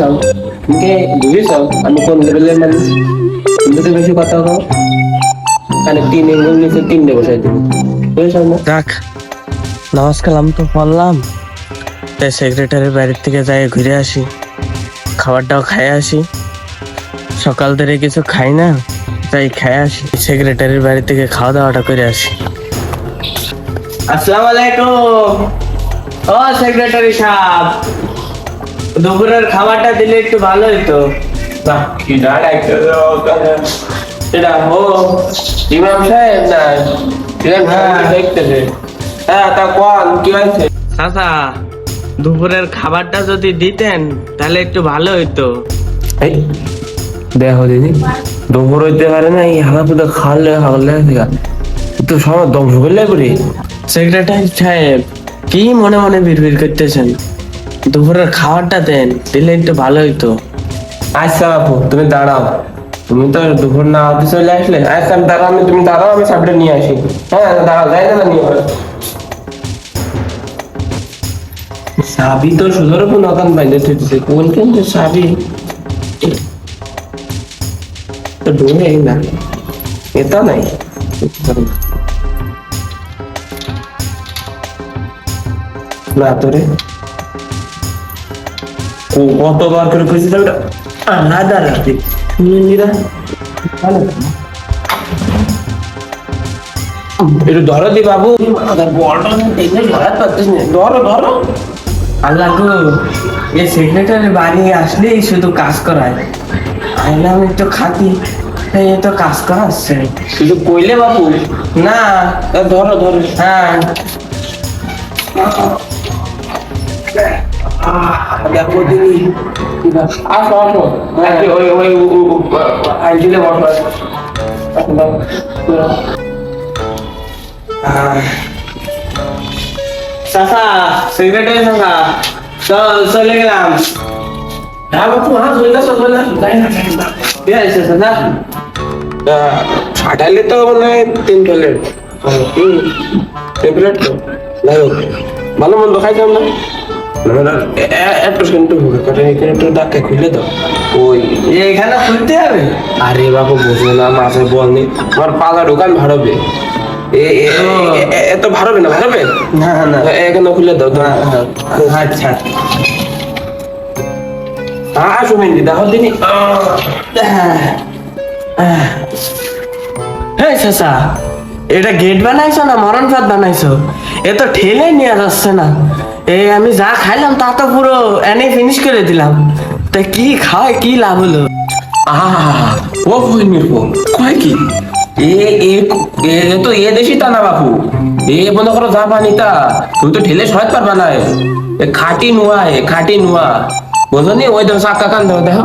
বুঝেছাও? তুমি বুঝেছাও? আমি কোন লেভেলের মানুষ? তুমি তো বেশি কথা কও। কানে তিন এঙ্গল নিচে তিনটে বসাই দিবি। বুঝেছাও না? যাক নামাজ কালাম তো পড়লাম। তাই সেক্রেটারির বাড়ির থেকে যাই ঘুরে আসি। খাবারটাও খাই আসি। সকাল ধরে কিছু খাই না তাই খাই আসি। সেক্রেটারির বাড়ি থেকে খাওয়া দাওয়াটা করে আসি। আসসালামু আলাইকুম। ও সেক্রেটারি সাহেব। দুপুরের খাবারটা দিলে একটু ভালো হতো একটা এটা ও ইমাম সাহেব না? দেখতেছে। হ্যাঁ তা কোন কি হয়েছে? চাচা দুপুরের খাবারটা যদি দিতেন তাহলে একটু ভালো হতো এই দেখো দিদি দুপুর হইতে পারে না এই হালা পুজো খাওয়ালে খাওয়ালে তো সব ধ্বংস করলে করি সেক্রেটারি সাহেব কি মনে মনে বিড়বিড় করতেছেন? দুপুরের খাবারটা দেন দিলে একটু ভালো হইতো। আচ্ছা বাপু তুমি দাঁড়াও। তুমি তো দুপুর না হতে চলে আসলে আচ্ছা আমি দাঁড়াও, আমি তুমি দাঁড়াও, আমি সাবটা নিয়ে আসি। হ্যাঁ দাঁড়াও যাই না নিয়ে আসো। চাবি তো সুন্দর নতুন বাইরে থেকেছে কোন কিন্তু চাবি? তো ঢুকে না এটা নাই। না, তোরে। কতবার করে আলাদা রাখি নিরা একটু ধরো দি বাবু। আল্লাহ গো এই সেক্রেটারি বাড়ি আসলেই শুধু কাজ করায়। আইলাম একটু খাতি। এ তো কাজ করাচ্ছে কিছু কইলে বাবু? না, ধরো ধরো। হ্যাঁ। আসো আসো ওই ওই ওই বসো চাচা সেক্রেটারি চলে গেলাম হ্যাঁ হ্যাঁ ফাটাইলে তো মানে প্লেট তিন প্লেট তো যাই হোক ভালো মন্দ খাইতাম না একটু কিন্তু কারণ এখানে একটু ডাক্কা খুলে দাও। ওই এখানে খুলতে হবে? আরে বাবু বুঝবে না মাছের বল নেই আমার পালা দোকান ভাড়বে। এ- এ- এ- এ- এত ভাড়বে না ভাড়বে? না না। এখানে খুলে দাও দাও। আচ্ছা আসো মেহেন্দি দেখো দিনি। হ্যাঁ চাচা এটা গেট বানাইছো না মরণ ফাঁদ বানাইছো? এ তো ঠেলে নিয়ে যাচ্ছে না। এই আমি যা খাইলাম, তা তো পুরো এনে ফিনিশ করে দিলাম। তা কি খাওয়ায় কি লাভ হলো? আহা ও ভূমির ফোন কয় কি? এ এ এ এ তো এ দেশি তা না বাপু। এ, মনে করো যা পানি তা তুই তো ঠেলে সহায় পারবা না। এ খাটি নুয়া, এ খাটি নুয়া। বুঝো ওই দেখো কান দেখো দেখো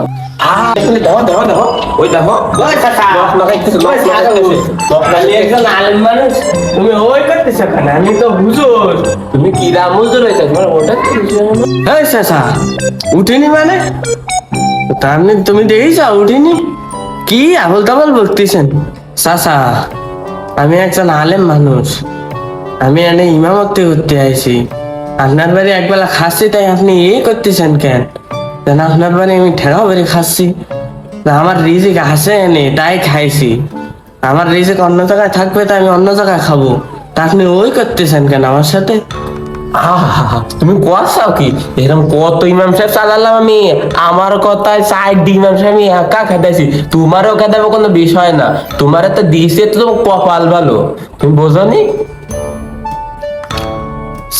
তুমি কি মানে? তুমি দেখেছ উঠিনি? কি আবল তাবল বলতেছেন চাচা, আমি একজন আলেম মানুষ। আমি এনে ইমামতি করতে আইছি। আপনার বাড়ি একবেলা খাচ্ছি তাই আপনি এই করতেছেন কেন? যেন আপনার বাড়ি আমি ঠেকাও বাড়ি খাচ্ছি না আমার রিজিক আছে এনে তাই খাইছি। আমার রিজিক অন্য জায়গায় থাকবে তাই আমি অন্য জায়গায় খাব। তা আপনি ওই করতেছেন কেন আমার সাথে? তুমি কোয়াশাও কি? এরকম কত ইমাম সাহেব চালালাম আমি? আমার কথায় সাইড ইমাম সাহেব আমি একা খেতেছি তোমারও খেতাবে কোনো বিষয় না। তোমার তো দিছে তো কপাল ভালো তুমি বোঝো নি?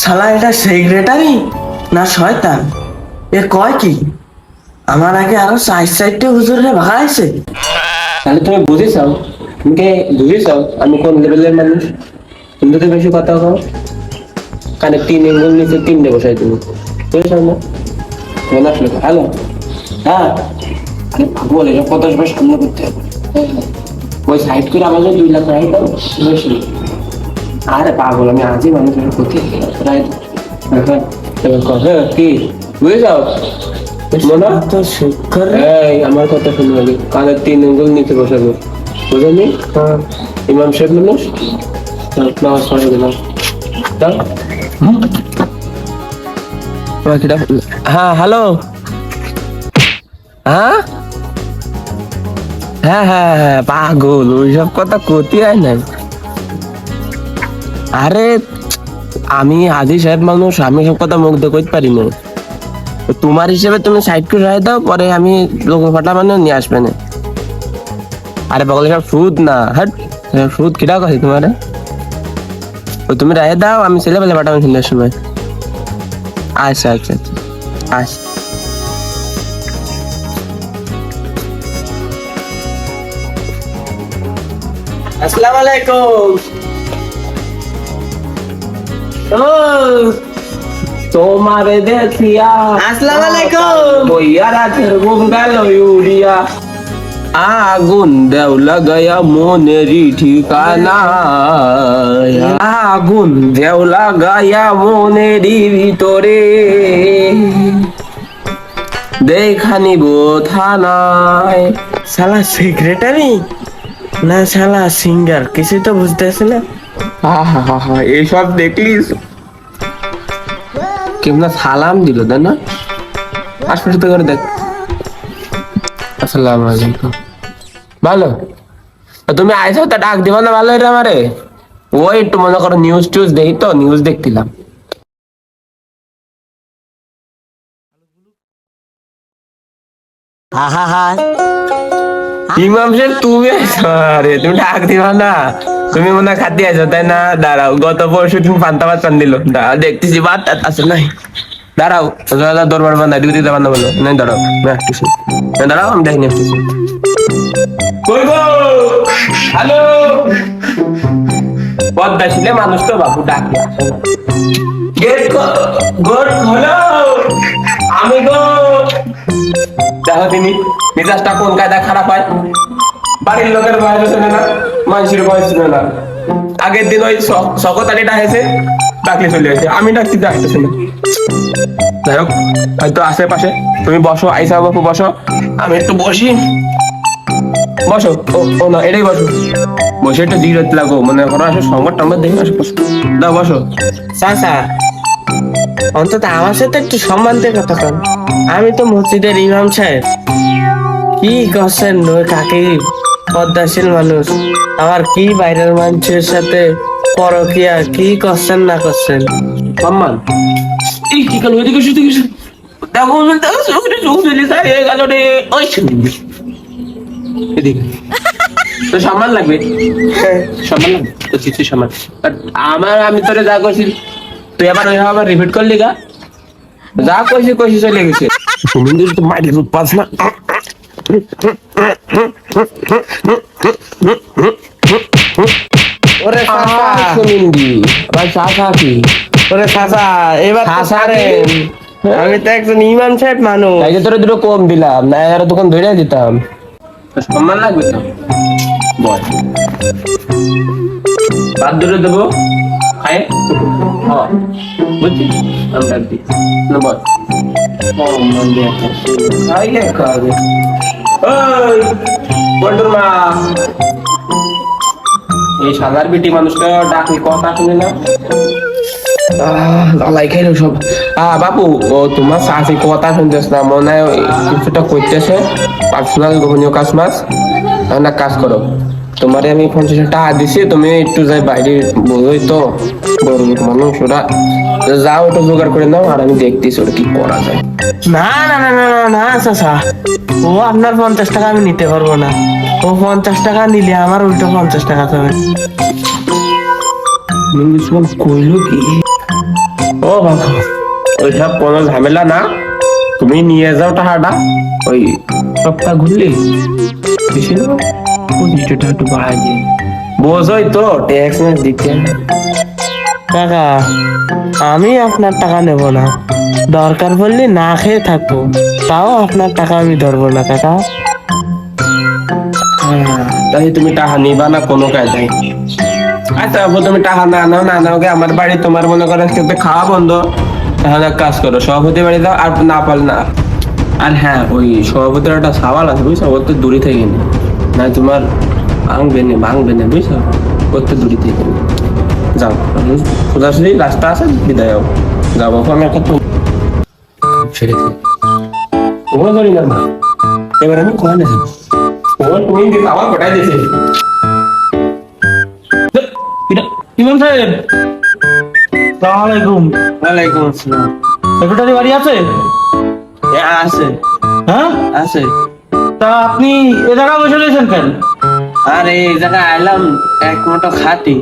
শালা এটা সেক্রেটারি না শয়তান? এ কয় কি? আমার আগে আরও সাইড সাইডে হুজুরে ভাগাইছে তাহলে তুমি বুঝেছাও তুমি বুঝেছাও আমি কোন লেভেলের মানুষ? তুমি তো বেশি কথা কও কানে তিন এঙ্গল নিচে তিনটে বসাই তুমি। বুঝেছাও না? মনে আসলো হ্যালো? হ্যাঁ? আরে এটা কত সময় সামনে করতে হবে। ওই সাইড করে আমাদের দুই লাখ রাইট দাও বেশি আরে পাগল আমি আজই মানুষের ক্ষতি রাইট হ্যাঁ কর, হ্যাঁ কি? বুঝেছাও মনে তো শিক্ষার এই আমার কথা শুনবে আগে। কানের তিন আঙ্গুল নিচে বসাবো। বুঝলি ইমাম সাহেব মানুষ? নামাজ পড়ে দিলাম। হ্যাঁ হ্যালো। হ্যাঁ? হ্যাঁ হ্যাঁ হ্যাঁ পাগল ওইসব কথা কতি হয় না আরে আমি হাজি সাহেব মানুষ আমি সব কথা মুগ্ধ করতে পারি না। তোমার হিসেবে তুমি সাইড করে রায় দাও পরে আমি লোক ফাটা মানে নিয়ে আসবে না আরে বগলে সব সুদ না হ্যাঁ সুদ কিরা কথা তোমারে ও তুমি রায় দাও আমি ছেলে পেলে পাঠাবো সন্ধ্যার সময় আচ্ছা আচ্ছা আচ্ছা আচ্ছা আসসালামু আলাইকুম ও তোমারে দেখিয়া আসসালামু আলাইকুম। বইয়া রাতের ঘুম গেল ইউরিয়া। আগুন দেও লাগায়া মনেরই ঠিকানা। আগুন দেও লাগায়া মনেরই ভিতরে। দেখানিব থানায়। শালা সেক্রেটারি না শালা সিঙ্গার কিছু তো বুঝতেছে না। হা হা হা এইসব দেখলিস? কেমন সালাম দিল তাই না? আশপাশে করে দেখ। আসসালামু আলাইকুম। ভালো? তুমি আইসো তা ডাক দিবা না ভালো এটা আমারে? ওই একটু মনে করো নিউজ টিউজ দেখি তো নিউজ দেখছিলাম। ইমাম সাহেব তুমি আরে তুমি ডাক দিবা না। তুমি মনে হয় খাতে আইসো তাই না? দাঁড়াও গত পরশু তুমি পান্তা ভাত পান দিল দেখতেছি বাদ আছে নাই। দাঁড়াও দরবার বান্ধা ডিউটি বান্ধা বলো। নাই দাঁড়াও না আসতেছি। না, দাঁড়াও আমি দেখি আসতেছি। হ্যালো? পদ্মা মানুষ তো বাবু ডাকে আমি গো দেখো তিনি মেজাজটা কোন কায়দা খারাপ হয়? বাড়ির লোকের বয়স শুনে না মানুষের বয়স শুনে না। আগের দিন ওই সকতালি ডাকেছে ডাকলে চলে গেছে আমি ডাকতে ডাকতেছি না যাই হোক, হয়তো আশেপাশে তুমি বসো, আইসা বাপু বসো, আমি একটু বসি। বসো, ও ও না, এটাই বসো। বসে একটু রাখতে লাগো মানে করো আসো সংবাদ টংবাদ দেখে আসো বসো দাও, বসো। চাচা, অন্তত আমার সাথে একটু সম্মান দিয়ে কথা আমি তো মসজিদের ইমাম সাহেব। কি করছেন কাকে পদ্মাশীল মানুষ। আমার কি বাইরের মানুষের সাথে পরকিয়া কি করছেন না করছেন? সম্মান এই কি কাল ওইদিকে শুতে গেছে দেখো দেখো চোখে চোখ চলে যায় এই গেল রে ওই এদিকে তো সম্মান লাগবে? হ্যাঁ, সম্মান লাগবে? তো কিছু সম্মান আমার আমি তোরে যা করছি তুই আবার ওই আবার রিপিট করলি গা? যা কইছি কইছি চলে গেছে। তুমি যদি তো মাইরে দুধ পাস না ওরে চাচা শুনিন্দি ভাই চাচা কি? ওরে চাচা এবার ছাড়েন। কি? আমি তো একজন ইমাম সাহেব মানুষ। তাই যে তোরে দুটো কম দিলাম না আর দোকান ধরে দিতাম। সম্মান লাগবে তো? বল বাদ ধরে দেবো? খাই? হ্যাঁ বুঝছিস আমি ডাক দিই। না বল সম্মান দিয়ে খাই খাবে মা। এই সাদার বিটি মানুষটা ডাকি কথা শুনে না? সব। আহ বাপু ও তোমার শাশি কথা শুনতেছ না মনে হয় কিছুটা করতেছে পার্সোনাল গোপনীয় কাজ মাস না কাজ করো। তোমারে আমি পঞ্চাশ টাকা দিছি তুমি একটু যাই বাইরে বলোই তো লোক মানুষ ওরা। যাও একটু জোগাড় করে নাও আর আমি দেখতেছি ওটা কি করা যায়। না না না না না চাচা। ও আপনার পঞ্চাশ টাকা আমি নিতে পারব না। ও পঞ্চাশ টাকা নিলে আমার উল্টো পঞ্চাশ টাকা ইংলিশ কইলো কি? ও বাবা। ওইসব কোনো ঝামেলা না। তুমি নিয়ে যাও টাকাটা। ওই সপ্তাহ ঘুরলি। বেশি না। একটু বাড়াই দিয়ে বোঝোই তো ট্যাক্স ম্যাক্স দিতে। কাকা আমি আপনার টাকা নেব না। দরকার পড়লে না খেয়ে থাকব। তাও আপনার টাকা আমি ধরবো না কাকা। হ্যাঁ, তাই তুমি টাকা নিবা না কোনো কায়দায় আচ্ছা তুমি টাকা না নাও না নাও গে আমার বাড়ি তোমার মনে করো খাওয়া বন্ধ। তাহলে এক কাজ করো সভাপতি বাড়ি দাও আর না পারলে না। আর হ্যাঁ ওই সভাপতির একটা সাওয়াল আছে বুঝছ? ওর তো দূরে থেকে নি না তোমার ভাঙবে না ভাঙবে না বুঝছ? ওর তো দূরে থেকে যাও। সোজাসুজি রাস্তা আছে বিদায় হও। যাও বাবু আমি একটা করি না এবার আমি কোয়ানে যাব ফোন তুমি আমার দিয়েছে। ইমাম সাহেব। ওয়ালাইকুম আসসালাম। সেক্রেটারি বাড়ি আছে? আছে। হ্যাঁ? আছে। তা আপনি এ জায়গায় বসে রয়েছেন কেন? আর এই জায়গায় আইলাম এক মোটো খাতি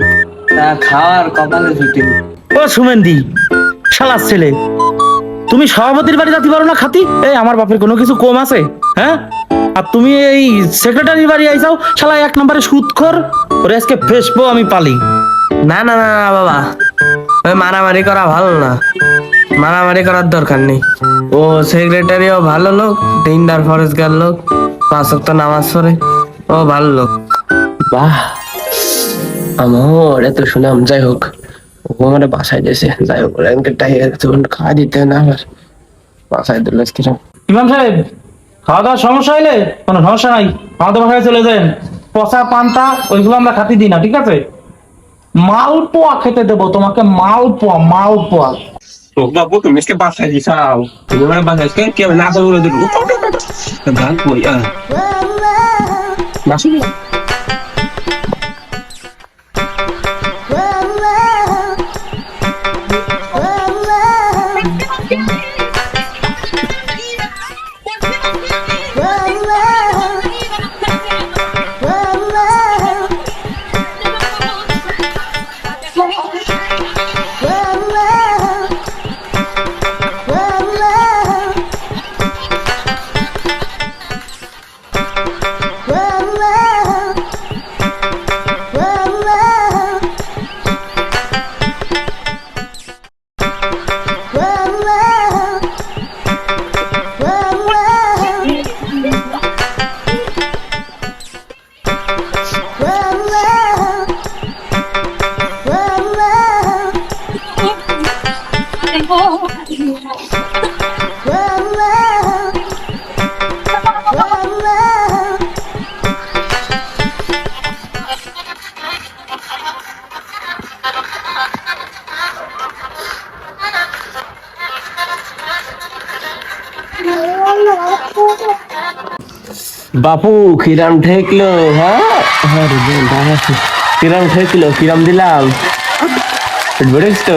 তা খাওয়ার কপালে জুটি ও সুমেন্দি শালার ছেলে। তুমি সভাপতির বাড়ি যাতে পারো না খাতি এই আমার বাপের কোনো কিছু কম আছে হ্যাঁ? আর তুমি এই সেক্রেটারির বাড়ি আইসাও শালা এক নম্বরে সুদ খর ওরে আজকে ফেসবো আমি পালি। না না না না, বাবা। ওই মারামারি করা ভালো না। মারামারি করার দরকার নেই। ও সেক্রেটারিও ভালো লোক দিনদার ফরেজগার লোক। পাঁচ নামাজ পড়ে। ও ভালো লোক। বাহ। আমার এত সুনাম যাই হোক। ও আমার বাসায় যেছে যাই হোক তখন খাওয়া দিতে না আবার বাসায় দিল কিরম ইমাম সাহেব খাওয়া দাওয়ার সমস্যা হলে কোনো সমস্যা নাই। আমাদের বাসায় চলে যান। পচা পান্তা ওইগুলো আমরা খাতি দিই না ঠিক আছে? মালপোয়া খেতে দেবো তোমাকে মালপোয়া মালপোয়া। তুমি আমার বাসায় আজকে কে না তো বলে দিল। গান কই আ বাসু বাপু কিরাম ঠেকলো হ্যাঁ। কিরাম ঠেকলো কিরাম দিলাম? তো?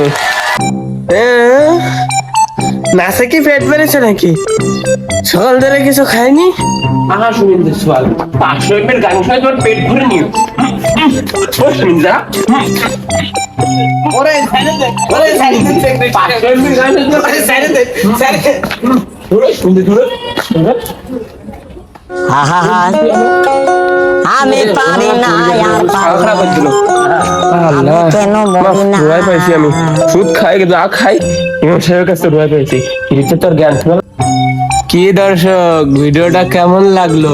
নাসে কি পেট বেড়েছে নাকি সকাল ধরে কিছু খাইনি আহা সুমিন্দর সোয়াল পাঁচশো এমএল গান খাই তোমার পেট ভরে নিও ও সুমিন্দা ওরে সাইডে ওরে সাইডে পাঁচশো এমএল গান ওরে সাইডে দে সাইডে দে দূরে শুনতে দূরে আহা আমি পারি না আর আল্লাহ। কেন মরি না? রুয়াই পাইছি আমি। সুদ খাই কিন্তু আ খাই ইমাম সাহেবের কাছে রুয়াই পাইছি। তোর জ্ঞান। কি দর্শক ভিডিওটা কেমন লাগল?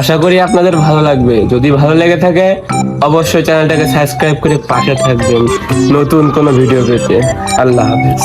আশা করি আপনাদের ভালো লাগবে। যদি ভালো লেগে থাকে অবশ্যই চ্যানেলটাকে সাবস্ক্রাইব করে পাশে থাকবেন। নতুন কোনো ভিডিও পেতে। আল্লাহ হাফেজ।